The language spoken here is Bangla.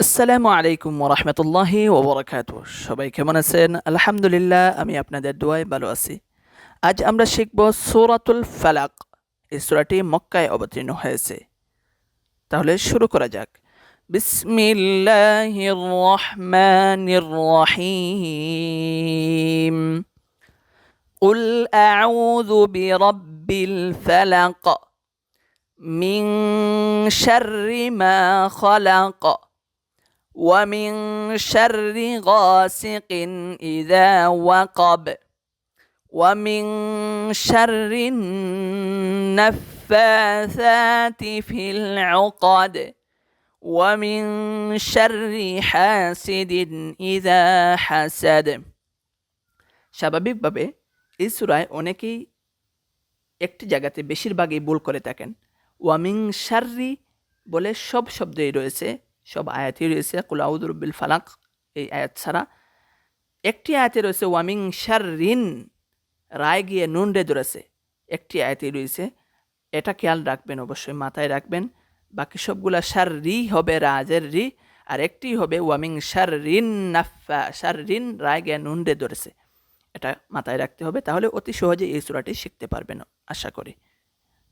আসসালামু আলাইকুম ওরহমতুল্লাহি ওবরাকাত সবাই কেমন আছেন আলহামদুলিল্লাহ আমি আপনাদের দোয়ায় ভালো আছি আজ আমরা শিখব সূরাতুল ফালাক এই সূরাটি মক্কায় অবতীর্ণ হয়েছে তাহলে শুরু করা যাক বিসমিল্লাহির রহমানির রহিম قل أعوذ برب الفلق من شر ما خلق ومن شر غاسق إذا وقب ومن شر النفاثات في العقد ومن شر حاسد إذا حسد স্বাভাবিকভাবে এই সুরায় অনেকেই একটি জায়গাতে বেশিরভাগই ভুল করে থাকেন ওয়ামিং শার্রি বলে সব শব্দই রয়েছে সব আয়াতই রয়েছে কুলাউদুরবিল ফালাক এই আয়াত ছাড়া। একটি আয়াতে রয়েছে, ওয়ামিং শাররিন রায় গিয়ে নুন রে ধরেছে। একটি আয়াতেই রয়েছে, এটা খেয়াল রাখবেন, অবশ্যই মাথায় রাখবেন। বাকি সবগুলা সার রি হবে, রাজের রি। আর একটি হবে, ওয়ামিং সার রিন নাফা সার রিন রায় গিয়ে নুন রে ধরেছে। এটা মাথায় রাখতে হবে, তাহলে অতি সহজে এই সুরাটি শিখতে পারবেন, আশা করি।